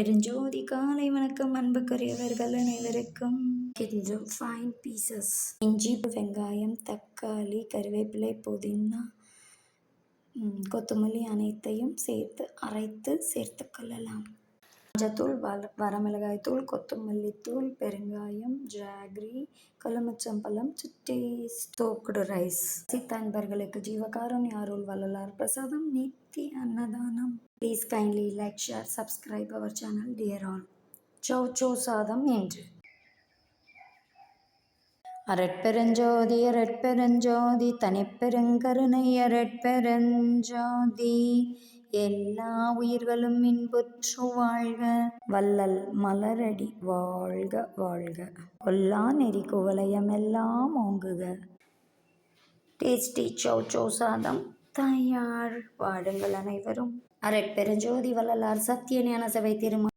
பெருஞ்சோதி காலை வணக்கம் அன்புக்குரியவர்கள் அனைவருக்கும். கிஞ்சம் ஃபைன் பீசஸ் இஞ்சி வெங்காயம் தக்காளி கருவேப்பிலை புதினா கொத்தமல்லி அனைத்தையும் சேர்த்து அரைத்து சேர்த்து கொள்ளலாம். மஞ்சத்தூள் வர வரமிளகாய் தூள் கொத்தமல்லி தூள் பெருங்காயம் ஜாக்ரி கொலமச்சம்பழம் சுட்டி ஸ்டோக்டு ரைஸ். சித்த அன்பர்களுக்கு அருள் வள்ளலார் பிரசாதம் நித்தி அன்னதானம். Please kindly like share subscribe our channel dear all சோ சோ சாதம் என்று. அரட்பெருஞ்சோதி அரட்பெருஞ்சோதி தனிப்பெருங்கருணை அரட்பெருஞ்சோதி எல்லா உயிர்களும் இன்புற்று வாழ்க. வள்ளல் மலரடி வாழ்க வாழ்க. கொல்லா நெறி குவலயம் எல்லாம் ஓங்குக. டேஸ்டி சௌ சௌ சாதம் தயார். வாடுங்கள் அனைவரும். அரட்பெருஞ்சோதி வள்ளலார் சத்திய ஞான சபை திருமணம்